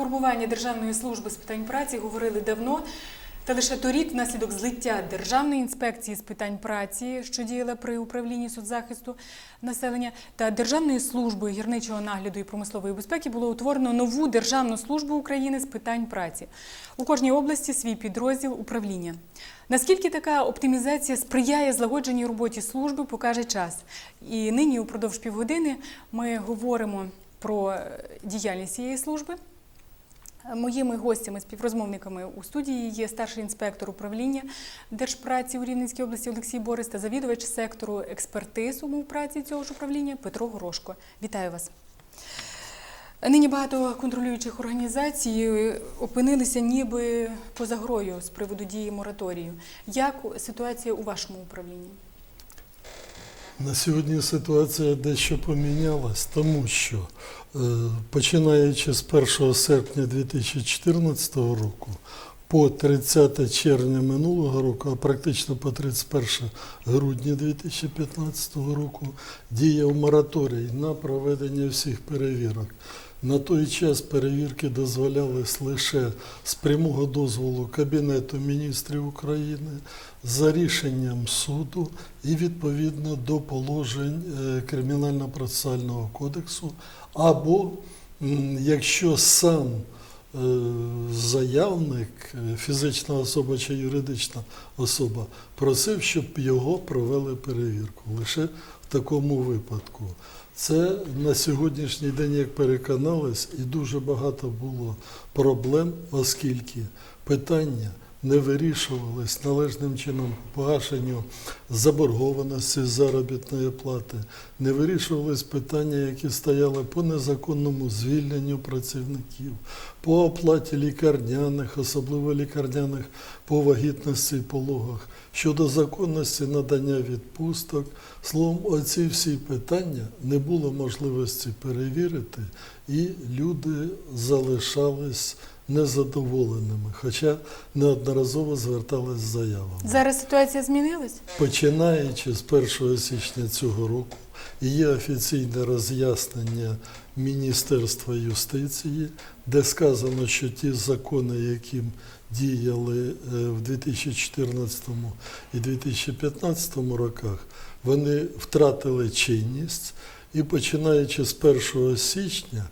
реформування Державної служби з питань праці говорили давно. Та лише торік, внаслідок злиття Державної інспекції з питань праці, що діяла при управлінні соцзахисту населення, та Державної служби гірничого нагляду і промислової безпеки було утворено нову Державну службу України з питань праці. У кожній області свій підрозділ управління. Наскільки така оптимізація сприяє злагодженій роботі служби, покаже час. І нині, упродовж півгодини, ми говоримо про е, діяльність цієї служби. Моїми гостями, співрозмовниками у студії є старший інспектор управління Держпраці у Рівненській області Олексій Борис та завідувач сектору експертиз умов праці цього ж управління Петро Горошко. Вітаю вас. Нині багато контролюючих організацій опинилися ніби поза грою з приводу дії мораторію. Як ситуація у вашому управлінні? На сьогодні ситуація дещо помінялась, тому що е, починаючи з 1 серпня 2014 року по 30 червня минулого року, а практично по 31 грудня 2015 року, діяв мораторій на проведення всіх перевірок. На той час перевірки дозволялись лише з прямого дозволу Кабінету міністрів України за рішенням суду і відповідно до положень е, Кримінально-процесуального кодексу, або якщо сам е, заявник, е, фізична особа чи юридична особа, просив, щоб його провели перевірку. Лише в такому випадку. Це на сьогоднішній день, як переконались, і дуже багато було проблем, оскільки питання не вирішувались належним чином погашенню заборгованості заробітної плати, не вирішувались питання, які стояли по незаконному звільненню працівників, по оплаті лікарняних, особливо лікарняних по вагітності і пологах, щодо законності надання відпусток. Словом, оці всі питання не було можливості перевірити, і люди залишались незадоволеними, хоча неодноразово звертались з заявами. Зараз ситуація змінилась? Починаючи з 1 січня цього року, є офіційне роз'яснення Міністерства юстиції, де сказано, що ті закони, які діяли е, в 2014 і 2015 роках, вони втратили чинність. І починаючи з 1 січня,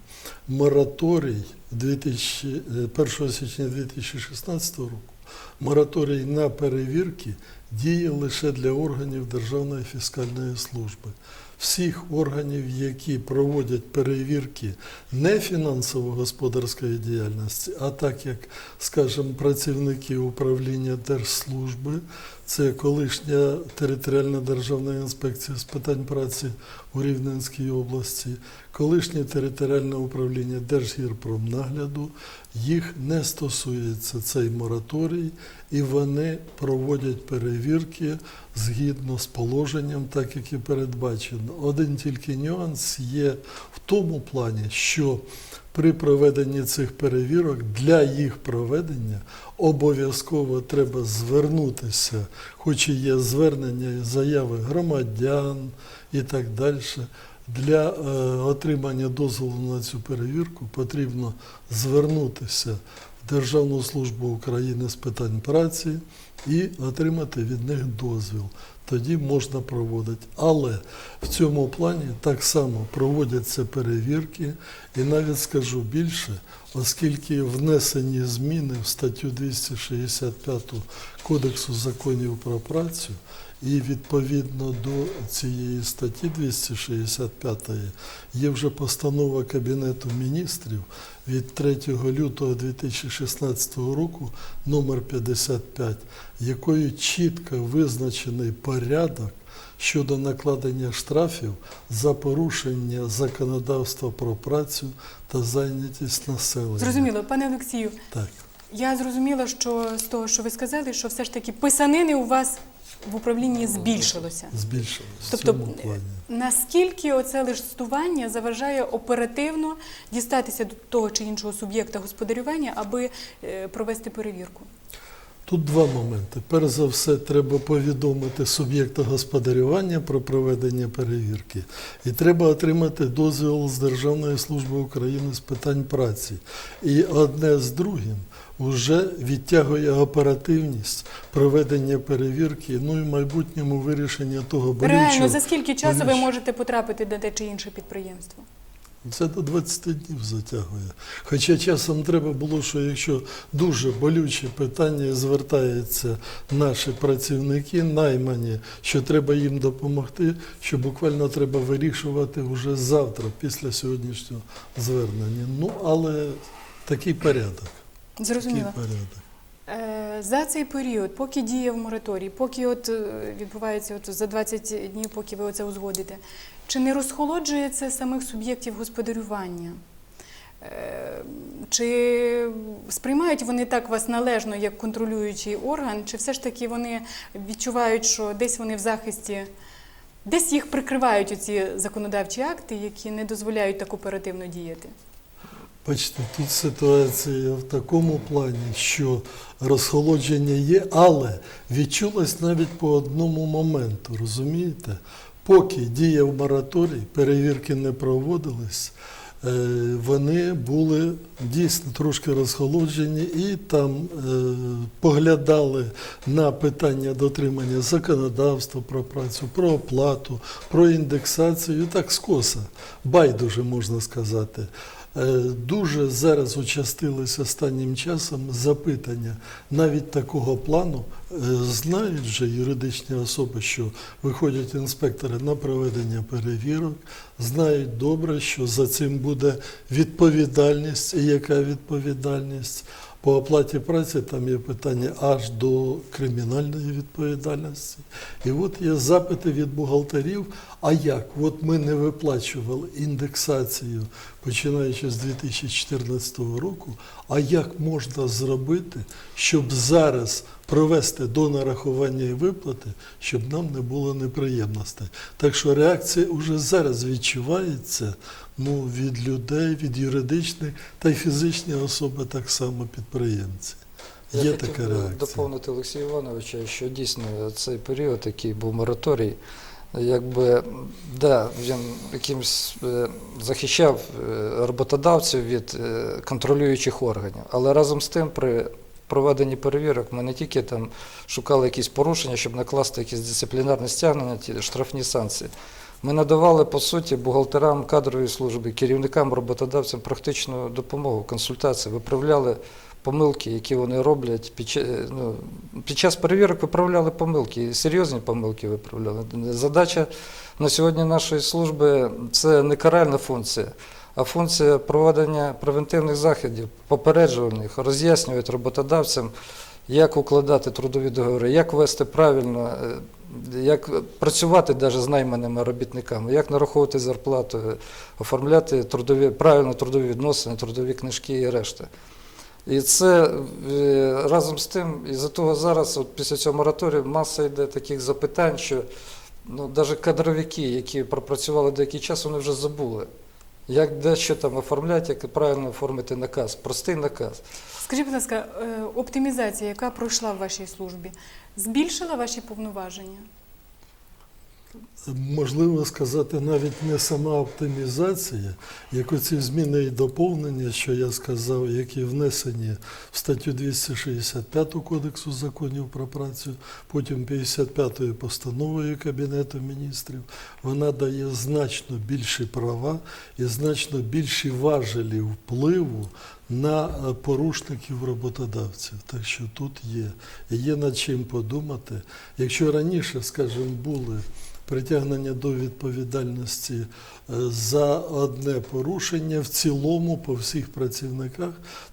мораторій 2000, е, 1 січня 2016 року, мораторій на перевірки діє лише для органів Державної фіскальної служби. Всіх органів, які проводять перевірки не фінансово-господарської діяльності, а так як, скажімо, працівники управління держслужби, це колишня територіальна державна інспекція з питань праці у Рівненській області, колишнє територіальне управління Держгірпромнагляду, їх не стосується цей мораторій, і вони проводять перевірки згідно з положенням, так як і передбачено. Один тільки нюанс є в тому плані, що при проведенні цих перевірок для їх проведення обов'язково треба звернутися, хоч і є звернення і заяви громадян і так далі. Для е, отримання дозволу на цю перевірку потрібно звернутися в Державну службу України з питань праці і отримати від них дозвіл. Тоді можна проводити. Але в цьому плані так само проводяться перевірки, і навіть скажу більше, оскільки внесені зміни в статтю 265 Кодексу законів про працю, і відповідно до цієї статті 265 є вже постанова Кабінету міністрів від 3 лютого 2016 року номер 55, якою чітко визначений порядок щодо накладення штрафів за порушення законодавства про працю та зайнятість населення. Зрозуміло, пане Олексію. Так. Я зрозуміла, що з того, що ви сказали, що все ж таки писанини у вас в управлінні збільшилося. збільшилося в Тобто, цьому плані. наскільки оце листування заважає оперативно дістатися до того чи іншого суб'єкта господарювання, аби е, провести перевірку? Тут два моменти. Перш за все, треба повідомити суб'єкта господарювання про проведення перевірки, і треба отримати дозвіл з Державної служби України з питань праці. І одне з другим вже відтягує оперативність проведення перевірки, ну і в майбутньому вирішення того Реально, за скільки часу ви можете потрапити на те чи інше підприємство? Це до 20 днів затягує. Хоча часом треба було, що якщо дуже болюче питання звертаються наші працівники, наймані, що треба їм допомогти, що буквально треба вирішувати вже завтра, після сьогоднішнього звернення. Ну, але такий порядок. Такий Зрозуміло. порядок. Е, За цей період, поки діє в мораторій, поки от е, відбувається от за 20 днів, поки ви оце узгодите, чи не розхолоджує це самих суб'єктів господарювання? Е, Чи сприймають вони так вас належно як контролюючий орган, чи все ж таки вони відчувають, що десь вони в захисті, десь їх прикривають оці законодавчі акти, які не дозволяють так оперативно діяти? Бачите, тут ситуація в такому плані, що розхолодження є, але відчулось навіть по одному моменту, розумієте? Поки діяв мораторій, перевірки не проводились, е, вони були дійсно трошки розхолоджені і там е, поглядали на питання дотримання законодавства про працю, про оплату, про індексацію, так скоса, байдуже можна сказати. Е, Дуже зараз участились останнім часом запитання навіть такого плану. Е, Знають вже юридичні особи, що виходять інспектори на проведення перевірок, знають добре, що за цим буде відповідальність і яка відповідальність. По оплаті праці там є питання аж до кримінальної відповідальності. І от є запити від бухгалтерів. А як? От ми не виплачували індексацію, починаючи з 2014 року. А як можна зробити, щоб зараз провести до нарахування і виплати, щоб нам не було неприємностей? Так що реакція вже зараз відчувається ну, від людей, від юридичних та й фізичні особи, так само підприємці. Я Є хотів така реакція. доповнити Олексія Івановича, що дійсно цей період, який був мораторій, якби да, він якимсь е, захищав е, роботодавців від е, контролюючих органів. Але разом з тим, при проведенні перевірок, ми не тільки там шукали якісь порушення, щоб накласти якісь дисциплінарні стягнення, ті штрафні санкції. Ми надавали по суті бухгалтерам кадрової служби, керівникам, роботодавцям практичну допомогу, консультації, виправляли помилки, які вони роблять під, ну, під час перевірок виправляли помилки, серйозні помилки виправляли. Задача на сьогодні нашої служби це не каральна функція, а функція проведення превентивних заходів, попереджувальних, роз'яснювати роботодавцям, як укладати трудові договори, як вести правильно, е, як працювати навіть з найманими робітниками, як нараховувати зарплату, оформляти трудові, правильно трудові відносини, трудові книжки і решта. І це е, разом з тим, із-за того зараз, от після цього мораторію, маса йде таких запитань, що ну, навіть кадровики, які пропрацювали деякий час, вони вже забули. Як де що там оформляти, як правильно оформити наказ, простий наказ. Скажіть, будь ласка, е, оптимізація, яка пройшла в вашій службі, збільшила ваші повноваження? Можливо сказати, навіть не сама оптимізація, як оці зміни і доповнення, що я сказав, які внесені в статтю 265 Кодексу законів про працю, потім 55-ю постановою Кабінету міністрів, вона дає значно більші права і значно більші важелі впливу на е, порушників роботодавців. Так що тут є. І є над чим подумати. Якщо раніше, скажімо, були притягнення до відповідальності е, за одне порушення в цілому по всіх працівниках,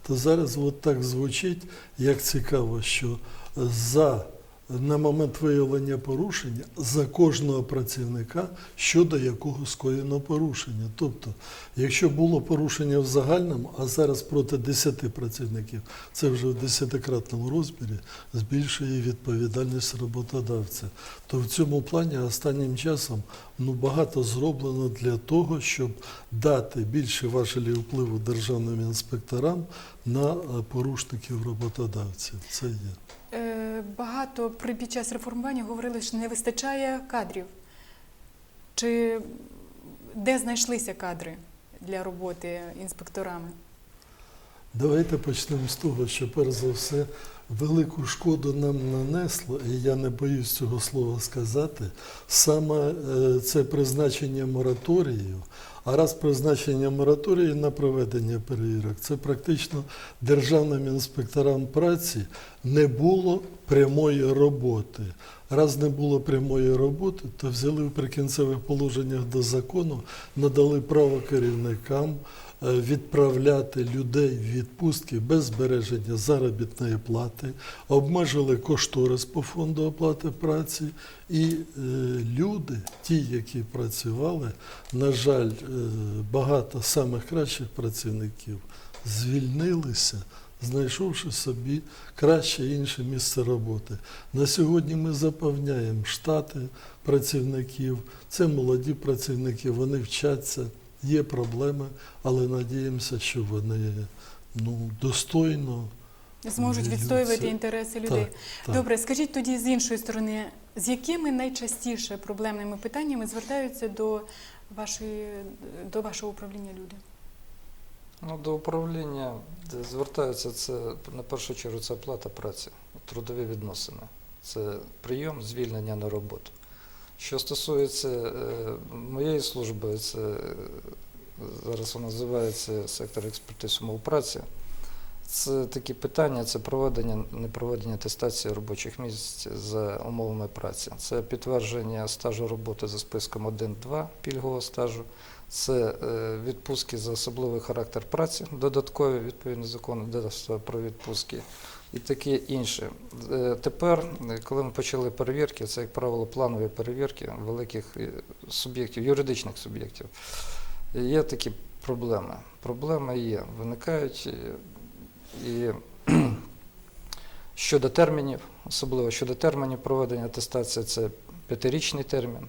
то зараз от так звучить, як цікаво, що за на момент виявлення порушення за кожного працівника щодо якого скоєно порушення. Тобто, якщо було порушення в загальному, а зараз проти 10 працівників, це вже в десятикратному розмірі збільшує відповідальність роботодавця. То в цьому плані останнім часом ну, багато зроблено для того, щоб дати більше важелів впливу державним інспекторам на е, порушників роботодавців. Це є. Е, багато при під час реформування говорили, що не вистачає кадрів. Чи де знайшлися кадри для роботи інспекторами? Давайте почнемо з того, що перш за все велику шкоду нам нанесло, і я не боюсь цього слова сказати, саме е, це призначення мораторію. А раз призначення мораторії на проведення перевірок, це практично державним інспекторам праці не було прямої роботи. Раз не було прямої роботи, то взяли в прикінцевих положеннях до закону, надали право керівникам відправляти людей в відпустки без збереження заробітної плати, обмежили кошторис по фонду оплати праці, і е, люди, ті, які працювали, на жаль, е, багато самих кращих працівників звільнилися. Знайшовши собі краще інше місце роботи. На сьогодні ми заповняємо штати працівників, це молоді працівники, вони вчаться, є проблеми, але надіємося, що вони ну, достойно. Зможуть відстоювати інтереси людей. так. Добре, скажіть тоді з іншої сторони, з якими найчастіше проблемними питаннями звертаються до вашої до вашого управління люди? Ну, до управління звертаються це на першу чергу це оплата праці, трудові відносини. Це прийом, звільнення на роботу. Що стосується е, моєї служби, це е, зараз вона називається сектор експертиз умов праці. Це такі питання, це проведення, непроведення атестації робочих місць за умовами праці. Це підтвердження стажу роботи за списком 1-2 пільгового стажу. Це е, відпустки за особливий характер праці, додаткові відповідно законодавства про відпустки і таке інше. Е, Тепер, коли ми почали перевірки, це, як правило, планові перевірки великих е, суб'єктів, юридичних суб'єктів, є такі проблеми. Проблеми є, виникають е, і щодо термінів, особливо щодо термінів проведення атестації, це п'ятирічний термін.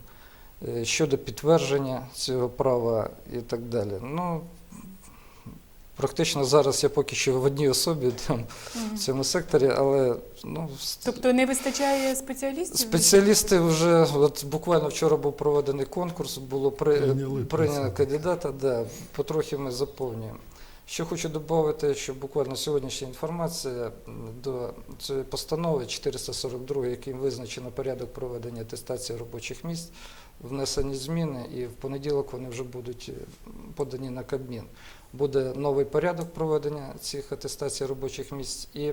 Щодо підтвердження цього права і так далі. Ну, практично зараз я поки що в одній особі там, в цьому секторі, але ну, Тобто не вистачає спеціалістів? спеціалісти вже, от буквально вчора був проведений конкурс, було при, Прийняли прийнято кандидата, да, потрохи ми заповнюємо. Що хочу додати, що буквально сьогоднішня інформація до цієї постанови 442, яким визначено порядок проведення атестації робочих місць, внесені зміни, і в понеділок вони вже будуть подані на Кабмін. Буде новий порядок проведення цих атестацій робочих місць і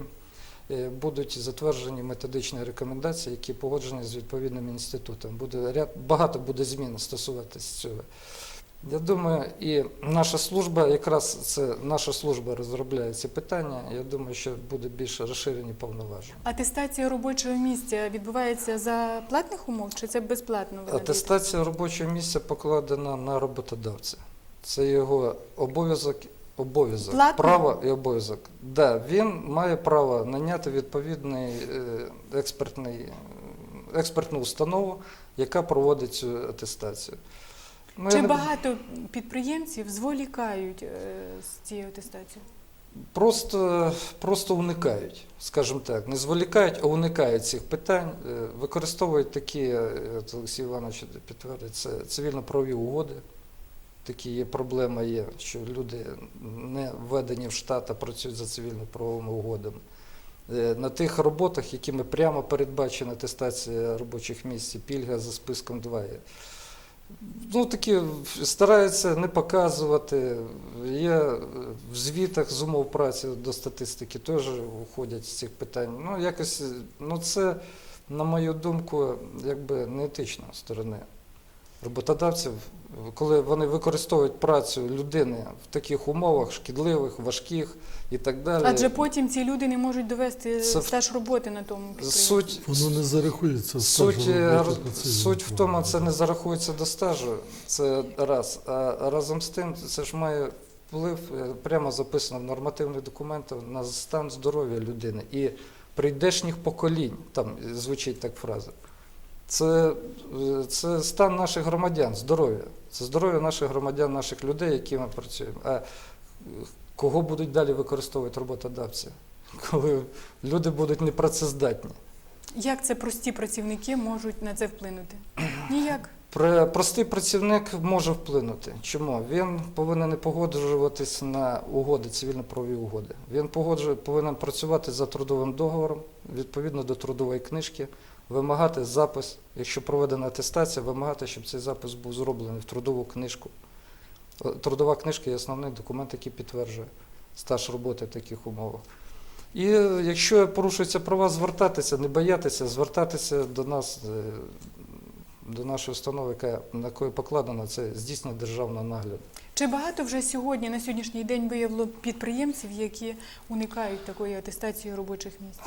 е, будуть затверджені методичні рекомендації, які погоджені з відповідним інститутом. Буде ряд багато буде змін стосуватись цього. Я думаю, і наша служба, якраз це наша служба розробляє ці питання. Я думаю, що буде більш розширені повноваження. Атестація робочого місця відбувається за платних умов чи це безплатно? Атестація робочого місця покладена на роботодавця. Це його обов'язок, обов'язок, Платно? право і обов'язок. Да, він має право наняти відповідний е, експертний, експертну установу, яка проводить цю атестацію. Ну, я Чи не- багато підприємців зволікають е, з цією атестацією? Просто, просто уникають, скажімо так, не зволікають, а уникають цих питань, е, використовують такі, е, от Олексій Іванович підтвердить, це цивільно-правові угоди. Такі є проблема є, що люди не введені в штат, а працюють за цивільно-правовими угодами. Е, На тих роботах, якими прямо передбачена атестація робочих місць, пільга за списком 2 є. Ну, такі стараються не показувати. Є е, в звітах з умов праці до статистики теж входять з цих питань. Ну, якось, е, ну це, на мою думку, якби не етично з сторони роботодавців, коли вони використовують працю людини в таких умовах шкідливих, важких і так далі. Адже потім ці люди не можуть довести Це в- стаж роботи на тому підприємстві. Суть, Воно не зарахується. в Суть, стажу е, роботи роз- суть в тому, це не зарахується до стажу, це раз. А разом з тим, це ж має вплив, е, прямо записано в нормативних документах, на стан здоров'я людини і прийдешніх поколінь, там е, звучить так фраза. Це, е, це стан наших громадян, здоров'я. Це здоров'я наших громадян, наших людей, які ми працюємо. А кого будуть далі використовувати роботодавці? Коли люди будуть непрацездатні. Як це прості працівники можуть на це вплинути? Ніяк. Простий працівник може вплинути. Чому? Він повинен не погоджуватися на угоди, цивільно-правові угоди. Він погоджує, повинен працювати за трудовим договором, відповідно до трудової книжки, вимагати запис, якщо проведена атестація, вимагати, щоб цей запис був зроблений в трудову книжку. Трудова книжка є основний документ, який підтверджує стаж роботи в таких умовах. І е, якщо порушуються права, звертатися, не боятися, звертатися до нас, е, до нашої установи, на якої покладено це здійснення державного нагляду. Чи багато вже сьогодні, на сьогоднішній день виявило підприємців, які уникають такої атестації робочих місць?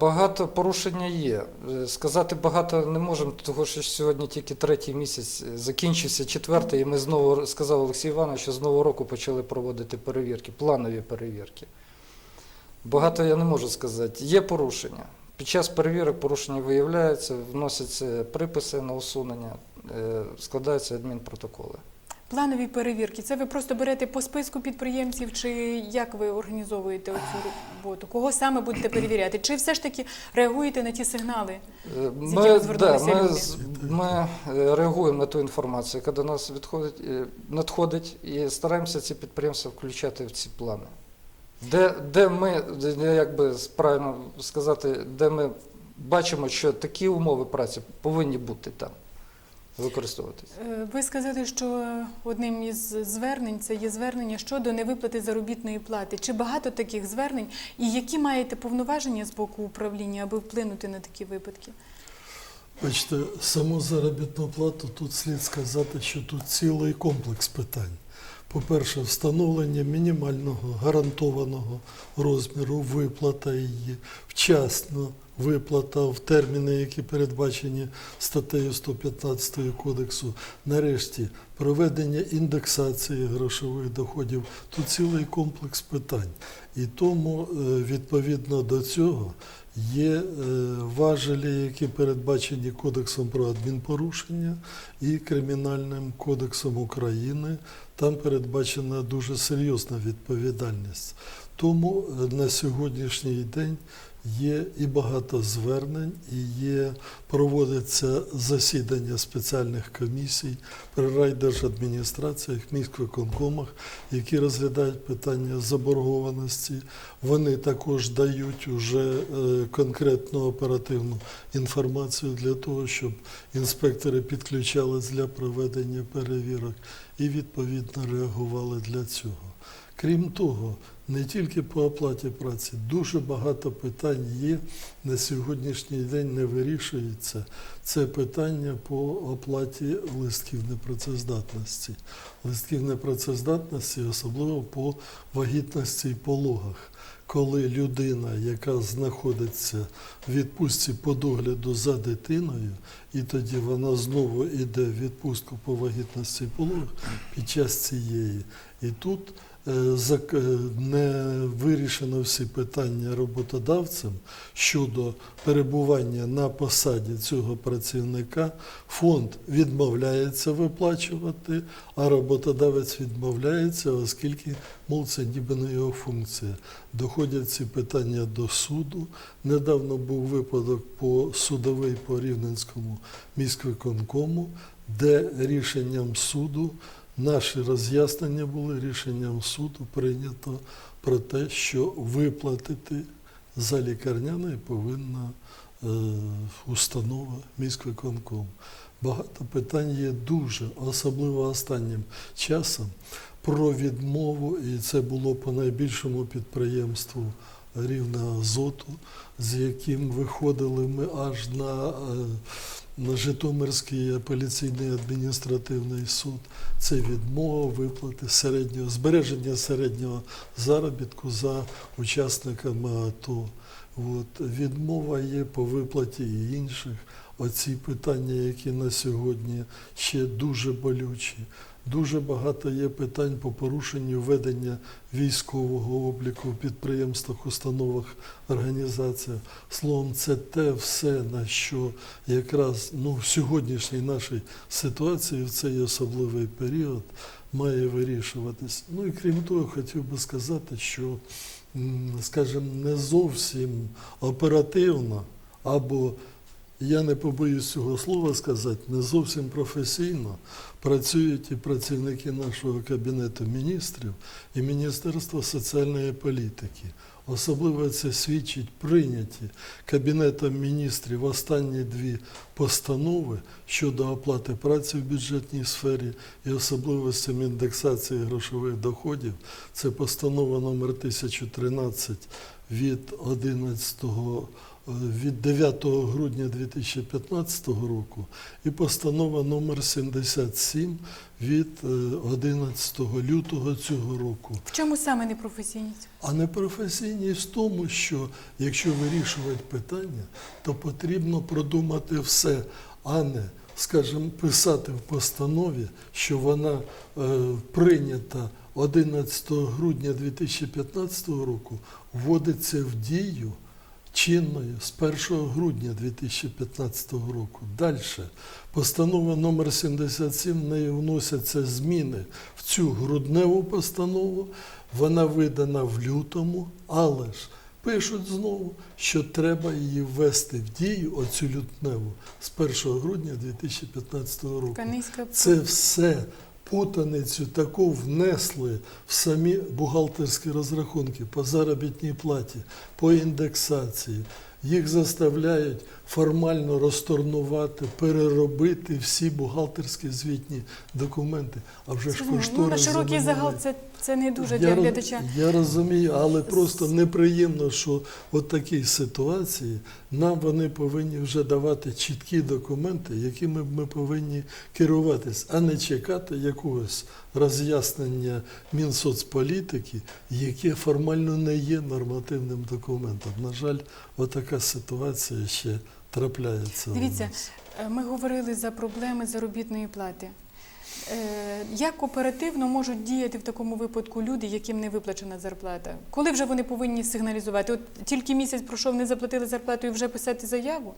Багато порушення є. Е, Сказати багато не можемо, тому що сьогодні тільки третій місяць е, закінчився четвертий, і ми знову сказав Олексій Іванович, що з нового року почали проводити перевірки, планові перевірки. Багато я не можу сказати. Є порушення. Під час перевірок порушення виявляються, вносяться приписи на усунення, е, складаються адмінпротоколи. Планові перевірки. Це ви просто берете по списку підприємців, чи як ви організовуєте оцю роботу? Кого саме будете перевіряти? Чи все ж таки реагуєте на ті сигнали? Е, З Ми, якими да, ми, ми е, реагуємо на ту інформацію, яка до нас відходить, е, надходить, і стараємося ці підприємства включати в ці плани. Де, де ми, як би правильно сказати, де ми бачимо, що такі умови праці повинні бути там, використовуватися. Е, Ви сказали, що одним із звернень це є звернення щодо невиплати заробітної плати. Чи багато таких звернень, і які маєте повноваження з боку управління, аби вплинути на такі випадки? Бачите, саму заробітну плату тут слід сказати, що тут цілий комплекс питань. По-перше, встановлення мінімального гарантованого розміру, виплата її, вчасно виплата в терміни, які передбачені статтею 115 Кодексу. Нарешті, проведення індексації грошових доходів. Тут цілий комплекс питань. І тому, е, відповідно до цього, Є е, важелі, які передбачені Кодексом про адмінпорушення і Кримінальним кодексом України. Там передбачена дуже серйозна відповідальність. Тому е, на сьогоднішній день є і багато звернень, і є, проводяться засідання спеціальних комісій при райдержадміністраціях, міськвиконкомах, які розглядають питання заборгованості. Вони також дають уже е, конкретну оперативну інформацію для того, щоб інспектори підключались для проведення перевірок і відповідно реагували для цього. Крім того, не тільки по оплаті праці, дуже багато питань є на сьогоднішній день не вирішується. Це питання по оплаті листків непрацездатності. Листків непрацездатності, особливо по вагітності і пологах. Коли людина, яка знаходиться в відпустці по догляду за дитиною, і тоді вона знову йде в відпустку по вагітності пологах під час цієї. І тут не вирішено всі питання роботодавцем щодо перебування на посаді цього працівника. Фонд відмовляється виплачувати, а роботодавець відмовляється, оскільки, мов, це ніби не його функція. Доходять ці питання до суду. Недавно був випадок по судовий по Рівненському міськвиконкому, де рішенням суду Наші роз'яснення були рішенням суду прийнято про те, що виплатити за лікарняний повинна е, установа міськвиконком. Багато питань є дуже, особливо останнім часом, про відмову, і це було по найбільшому підприємству Рівна Азоту, з яким виходили ми аж на, е, на Житомирський апеляційний адміністративний суд. Це відмова виплати середнього збереження середнього заробітку за учасниками АТО. От, відмова є по виплаті і інших. Оці питання, які на сьогодні ще дуже болючі. Дуже багато є питань по порушенню ведення військового обліку в підприємствах, установах, організаціях. Словом, це те все, на що якраз ну, в сьогоднішній нашій ситуації в цей особливий період має вирішуватись. Ну і крім того, хотів би сказати, що, скажімо, не зовсім оперативно, або я не побоюсь цього слова сказати, не зовсім професійно працюють і працівники нашого Кабінету міністрів і Міністерства соціальної політики. Особливо це свідчить прийняті Кабінетом міністрів останні дві постанови щодо оплати праці в бюджетній сфері і особливостям індексації грошових доходів. Це постанова номер 1013 від 11 е, від 9 грудня 2015 року і постанова номер 77 від е, 11 лютого цього року. В чому саме непрофесійність? А непрофесійність в тому, що якщо вирішувати питання, то потрібно продумати все, а не, скажімо, писати в постанові, що вона е, прийнята 11 грудня 2015 року, вводиться в дію чинною з 1 грудня 2015 року. Далі. Постанова номер 77, в неї вносяться зміни в цю грудневу постанову. Вона видана в лютому, але ж пишуть знову, що треба її ввести в дію, оцю лютневу, з 1 грудня 2015 року. Це все путаницю таку внесли в самі бухгалтерські розрахунки по заробітній платі, по індексації. Їх заставляють формально розторнувати, переробити всі бухгалтерські звітні документи. А вже ж кошторис ну, на кошторис широкий замінили. загал це, це не дуже для глядача. Я розумію, але просто неприємно, що в такій ситуації нам вони повинні вже давати чіткі документи, якими ми повинні керуватись, а не чекати якогось роз'яснення Мінсоцполітики, яке формально не є нормативним документом. На жаль, отака ситуація ще трапляється. у Дивіться, нас. Е, Ми говорили за проблеми заробітної плати. Е, Як оперативно можуть діяти в такому випадку люди, яким не виплачена зарплата? Коли вже вони повинні сигналізувати? От тільки місяць пройшов, не заплатили зарплату і вже писати заяву?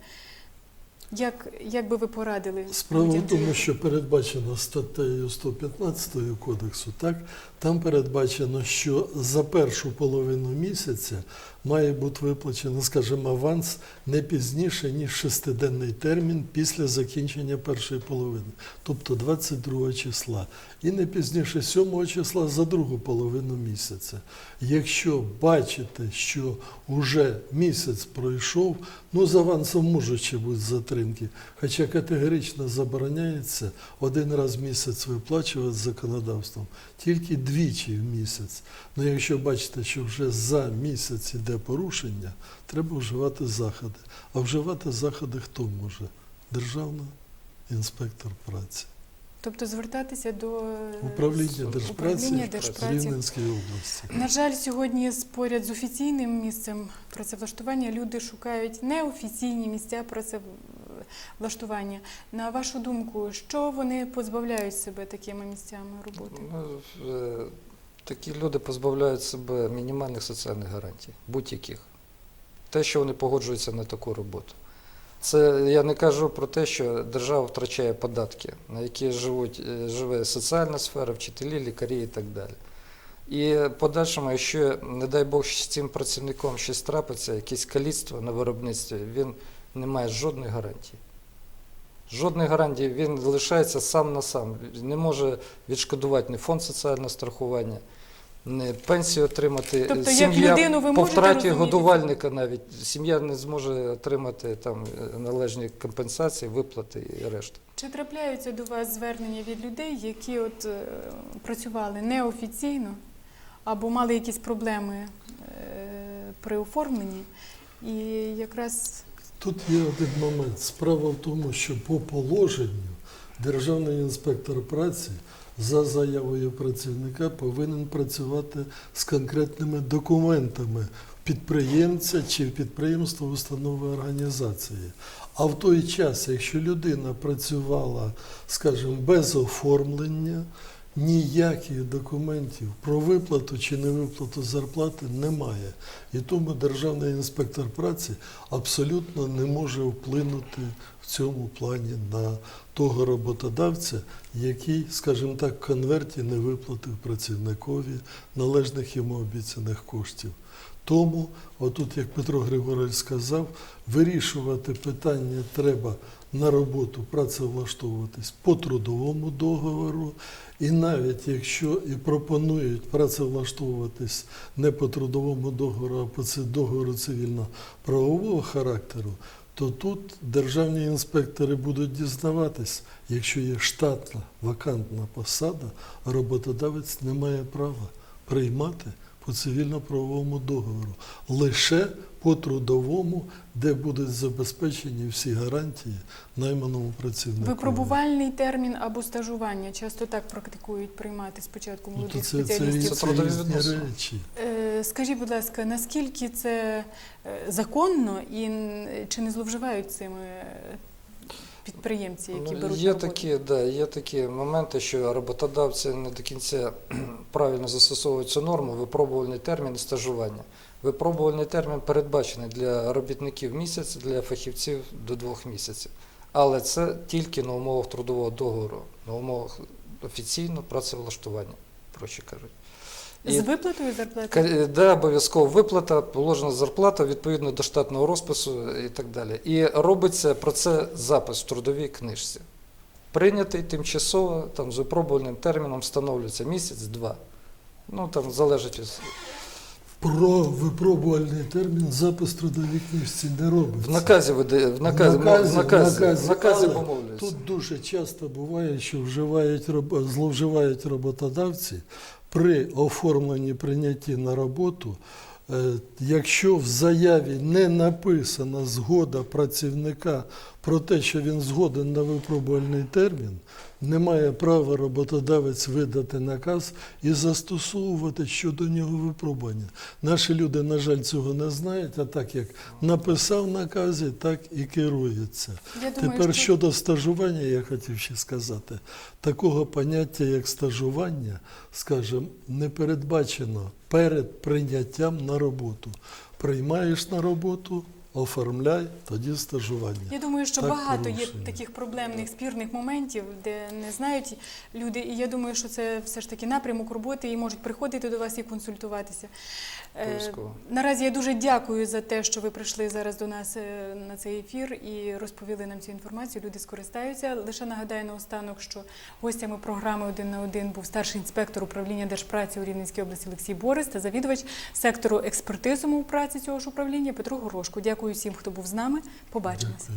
Як, як би ви порадили? Справа в тому, що передбачено статтею 115 кодексу, так там передбачено, що за першу половину місяця має бути виплачено, скажімо, аванс не пізніше ніж шестиденний термін після закінчення першої половини, тобто 22 числа, і не пізніше 7 числа за другу половину місяця. Якщо бачите, що вже місяць пройшов, ну з авансом можуть ще бути затримки, хоча категорично забороняється один раз в місяць виплачувати законодавством, тільки двічі в місяць. Ну якщо бачите, що вже за місяць іде порушення, треба вживати заходи. А вживати заходи хто може? Державна інспектор праці. Тобто звертатися до е, Управління Держпраці управління в Держпраці. Рівненській області. На жаль, сьогодні з- поряд з офіційним місцем працевлаштування люди шукають неофіційні місця працевлаштування. На вашу думку, що вони позбавляють себе такими місцями роботи? Такі люди позбавляють себе мінімальних соціальних гарантій, будь-яких. Те, що вони погоджуються на таку роботу. Це я не кажу про те, що держава втрачає податки, на які живуть, е, живе соціальна сфера, вчителі, лікарі і так далі. І подальшому, якщо, не дай Бог, з цим працівником щось трапиться, якесь каліцтво на виробництві, він не має жодної гарантії. Жодної гарантії, він лишається сам на сам. Не може відшкодувати ні фонд соціального страхування, ні пенсію отримати. Тобто, як людину ви по можете втраті розуміти? годувальника навіть сім'я не зможе отримати там е, належні компенсації, виплати і решта. Чи трапляються до вас звернення від людей, які от е, працювали неофіційно або мали якісь проблеми е, при оформленні? І якраз Тут є один момент. Справа в тому, що по положенню державний інспектор праці за заявою працівника повинен працювати з конкретними документами підприємця чи підприємства, установи організації. А в той час, якщо людина працювала, скажімо, без оформлення, ніяких документів про виплату чи невиплату зарплати немає. І тому Державний інспектор праці абсолютно не може вплинути в цьому плані на того роботодавця, який, скажімо так, конверті не виплатив працівникові належних йому обіцяних коштів. Тому, отут, як Петро Григорович сказав, вирішувати питання треба на роботу працевлаштовуватись по трудовому договору. І навіть якщо і пропонують працевлаштовуватись не по трудовому договору, а по договору цивільно-правового характеру, то тут державні інспектори будуть дізнаватись, якщо є штатна вакантна посада, роботодавець не має права приймати по цивільно-правовому договору, лише по трудовому, де будуть забезпечені всі гарантії найманому працівнику. Випробувальний термін або стажування часто так практикують приймати спочатку Ну, то молодих це, це, спеціалістів. це, Це різні речі. Е, Скажіть, будь ласка, наскільки це е, законно і чи не зловживають цим е, підприємці, які Ну, беруть є на такі, да, є такі моменти, що роботодавці не до кінця правильно застосовують цю норму, випробувальний термін стажування. Випробувальний термін передбачений для робітників місяць, для фахівців до двох місяців. Але це тільки на умовах трудового договору, на умовах офіційного працевлаштування, проще кажуть. З виплатою зарплати? Де обов'язково виплата, положена зарплата відповідно до штатного розпису і так далі. І робиться про це запис в трудовій книжці. Прийнятий тимчасово, там з випробувальним терміном встановлюється місяць-два. Ну там залежить від Про випробувальний термін запис трудовій книжці не робиться. в наказі видає в наказі, в наказі, в наказі, в наказі але помовляється. Тут дуже часто буває, що вживають зловживають роботодавці при оформленні прийнятті на роботу. е, Якщо в заяві не написана згода працівника про те, що він згоден на випробувальний термін, не має права роботодавець видати наказ і застосовувати щодо нього випробування. Наші люди, на жаль, цього не знають, а так як написав наказі, так і керується. Я думаю, Тепер що- щодо стажування, я хотів ще сказати, такого поняття, як стажування, скажімо, не передбачено перед прийняттям на роботу. Приймаєш на роботу, оформляй, тоді стажування. Я думаю, що Так багато є таких проблемних спірних моментів, де не знають люди. І я думаю, що це все ж таки напрямок роботи і можуть приходити до вас і консультуватися. Е, Обов'язково. Наразі я дуже дякую за те, що ви прийшли зараз до нас е, на цей ефір і розповіли нам цю інформацію. Люди скористаються. Лише нагадаю наостанок, що гостями програми один на один був старший інспектор управління держпраці у Рівненській області Олексій Борис та завідувач сектору експертиз умов праці цього ж управління Петро Горошко. Дякую Дякую всім, хто був з нами. Побачимось.